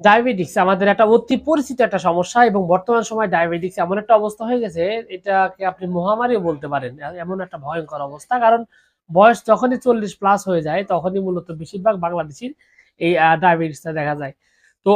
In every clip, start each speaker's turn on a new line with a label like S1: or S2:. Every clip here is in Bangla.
S1: ডায়াবেটিক্স আমাদের একটা অতি পরিচিত একটা সমস্যা এবং বর্তমান সময় ডায়াবেটিক্স এমন একটা অবস্থা হয়ে গেছে, এটাকে আপনি মহামারীও বলতে পারেন। এমন একটা ভয়ঙ্কর অবস্থা, কারণ বয়স যখনই চল্লিশ প্লাস হয়ে যায়, তখনই মূলত বেশিরভাগ বাংলাদেশির এই ডায়াবেটিসটা দেখা যায়। তো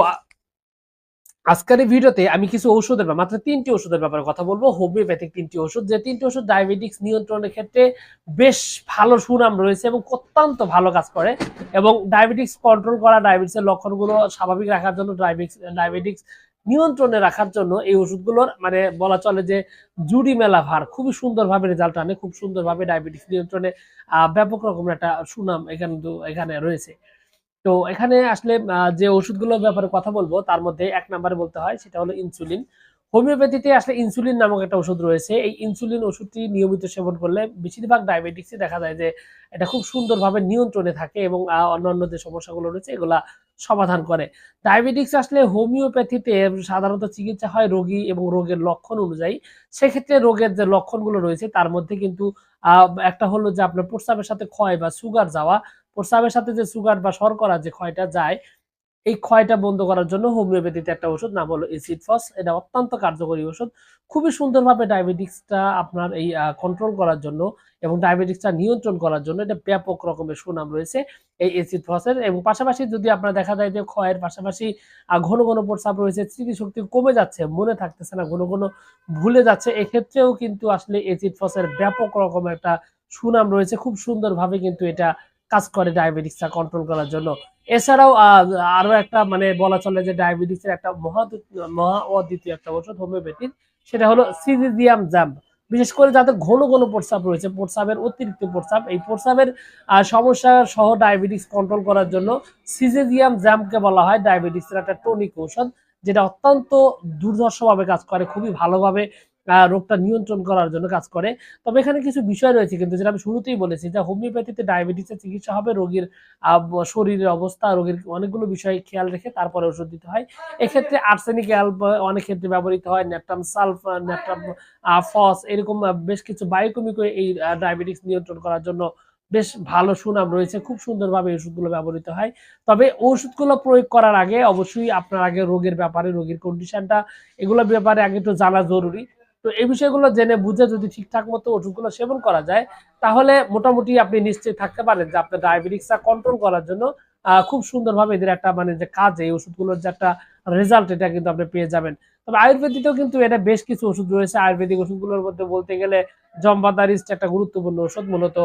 S1: আজকের এই ভিডিওতে আমি কিছু ওষুধের মাত্র তিনটি ওষুধের ব্যাপারে কথা বলব, হোমিওপ্যাথিক তিনটি ওষুধ যে তিনটি ওষুধ ডায়াবেটিক্স নিয়ন্ত্রণের ক্ষেত্রে বেশ ভালো সুনাম রয়েছে এবং অত্যন্ত ভালো কাজ করে এবং ডায়াবেটিক্স কন্ট্রোল করা ডায়াবেটিসের লক্ষণগুলো স্বাভাবিক রাখার জন্য, ডায়াবেটিক্স ডায়াবেটিক্স নিয়ন্ত্রণে রাখার জন্য এই ওষুধগুলোর মানে বলা চলে যে জুডি মেলা ভার, খুবই সুন্দরভাবে রেজাল্ট আনে, খুব সুন্দরভাবে ডায়াবেটিক্স নিয়ন্ত্রণে ব্যাপক রকমের একটা সুনাম এখানে এখানে রয়েছে। তো এখানে আসলে যে ওষুধগুলোর ব্যাপারে কথা বলব, তার মধ্যে এক নাম্বারে বলতে হয়, সেটা হলো ইনসুলিন। হোমিওপ্যাথিতে আসলে ইনসুলিন নামক একটা ওষুধ রয়েছে। এই ইনসুলিন ওষুধটি নিয়মিত সেবন করলে বেশিরভাগ ডায়াবেটিক্সে দেখা যায় যে এটা খুব সুন্দরভাবে নিয়ন্ত্রণে থাকে এবং অন্যান্য যে সমস্যাগুলো রয়েছে, এগুলা সমাধান করে। ডায়াবেটিক্স আসলে হোমিওপ্যাথিতে সাধারণত চিকিৎসা হয় রোগী এবং রোগের লক্ষণ অনুযায়ী। সেক্ষেত্রে রোগের যে লক্ষণগুলো রয়েছে, তার মধ্যে কিন্তু একটা হলো যে আপনার প্রস্রাবের সাথে ক্ষয় বা সুগার যাওয়া প্রস্রাবের সাথে যে সুগার বা শর্করা যে ক্ষয়টা যায়, এই ক্ষয়টা বন্ধ করার জন্য হোমিওপ্যাথিতে একটা ওষুধ, নাম হলো এসিড ফস। এটা অত্যন্ত কার্যকরী ওষুধ। খুবই সুন্দরভাবে ডায়াবেটিক্সটা আপনার এই কন্ট্রোল করার জন্য এবং ডায়াবেটিক্সটা নিয়ন্ত্রণ করার জন্য এটা ব্যাপক রকমের সুনাম রয়েছে এই এসিড ফসের। এবং পাশাপাশি যদি আপনার দেখা যায় যে ক্ষয়ের পাশাপাশি ঘন ঘন প্রস্রাব রয়েছে, স্মৃতিশক্তি কমে যাচ্ছে, মনে থাকতেছে না, ঘন ঘন ভুলে যাচ্ছে, এক্ষেত্রেও কিন্তু আসলে এসিড ফসের ব্যাপক রকমের একটা সুনাম রয়েছে। খুব সুন্দরভাবে কিন্তু এটা কাজ করে ডায়াবেটিক্সটা কন্ট্রোল করার জন্য। এছাড়াও আরও একটা মানে বলা চলে যে ডায়াবেটিসের একটা মহা মহা অদ্বিতীয় একটা ওষুধ হোমিওপ্যাথির সেটা হলো সিজিজিয়াম জাম বিশেষ করে যাদের ঘন ঘন প্রস্রাব রয়েছে, প্রস্রাবের অতিরিক্ত প্রস্রাব, এই প্রস্রাবের সমস্যা সহ ডায়াবেটিস কন্ট্রোল করার জন্য সিজেজিয়াম জ্যামকে বলা হয়। ডায়াবেটিসের একটা টনিক ঔষধ, যেটা অত্যন্ত দুর্ধর্ষভাবে কাজ করে, খুবই ভালোভাবে রোগটা নিয়ন্ত্রণ করার জন্য কাজ করে। তবে এখানে কিছু বিষয় রয়েছে কিন্তু যেটা আমি শুরুতেই বলেছি যে হোমিওপ্যাথিতে ডায়াবেটিসের চিকিৎসা হবে, রোগীর শরীরের অবস্থা, রোগীর অনেকগুলো বিষয় খেয়াল রেখে তারপরে ওষুধ দিতে হয়। এক্ষেত্রে আর্সেনিক অ্যালব অনেক ক্ষেত্রে ব্যবহৃত হয় ন্যাপটাম সালফ ন্যাপটাম ফস এরকম বেশ কিছু বায়োকেমিক এই ডায়াবেটিস নিয়ন্ত্রণ করার জন্য বেশ ভালো সুনাম রয়েছে। খুব সুন্দরভাবে ওষুধগুলো ব্যবহৃত হয়। তবে ওষুধগুলো প্রয়োগ করার আগে অবশ্যই আপনার আগে রোগের ব্যাপারে, রোগীর কন্ডিশনটা এগুলোর ব্যাপারে আগে একটু জানা জরুরি। তো এই বিষয়গুলো জেনে বুঝে যদি ঠিকঠাক মতো ওষুধগুলো সেবন করা যায়, তাহলে মোটামুটি আপনি নিশ্চয়ই থাকতে পারেন যে আপনার ডায়াবেটিক্সটা কন্ট্রোল করার জন্য খুব সুন্দরভাবে এদের একটা মানে যে কাজে, এই ওষুধগুলোর যে একটা রেজাল্ট এটা কিন্তু আপনি পেয়ে যাবেন। তবে আয়ুর্বেদিতেও কিন্তু এটা বেশ কিছু ওষুধ রয়েছে। আয়ুর্বেদিক ওষুধগুলোর মধ্যে বলতে গেলে জম্বাদারিস্ট একটা গুরুত্বপূর্ণ ওষুধ, মূলত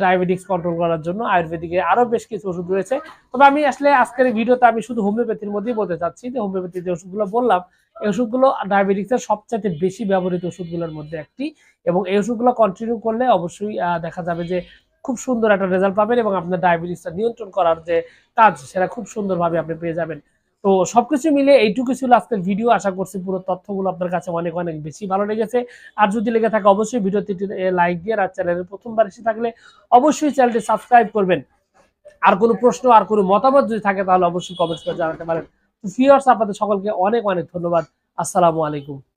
S1: ডায়াবেটিক্স কন্ট্রোল করার জন্য আয়ুর্বেদিকে আরও বেশ কিছু ওষুধ রয়েছে। তবে আমি আসলে আজকের ভিডিওতে আমি শুধু হোমিওপ্যাথির মধ্যেই বলতে চাচ্ছি যে হোমিওপ্যাথি যে ওষুধগুলো বললাম, এই ওষুধগুলো ডায়াবেটিক্সের সবচাইতে বেশি ব্যবহৃত ওষুধগুলোর মধ্যে একটি এবং এই ওষুধগুলো কন্টিনিউ করলে অবশ্যই দেখা যাবে যে খুব সুন্দর একটা রেজাল্ট পাবেন এবং আপনার ডায়াবেটিসটা নিয়ন্ত্রণ করার যে কাজ সেটা খুব সুন্দরভাবে আপনি পেয়ে যাবেন। তো সবকিছু মিলে এইটুকু ছিল আজকের ভিডিও আশা করছি পুরো তথ্যগুলো আপনার কাছে অনেক অনেক বেশি ভালো লেগেছে। আর যদি লেগে থাকে, অবশ্যই ভিডিওটি লাইক দিয়ে আর চ্যানেলের প্রথমবার এসে থাকলে অবশ্যই চ্যানেলটি সাবস্ক্রাইব করবেন। আর কোনো প্রশ্ন, আর কোনো মতামত যদি থাকে, তাহলে অবশ্যই কমেন্টস করে জানাতে পারেন। ভিউয়ার্স আপনাদের সকলকে অনেক অনেক ধন্যবাদ। আসসালামু আলাইকুম।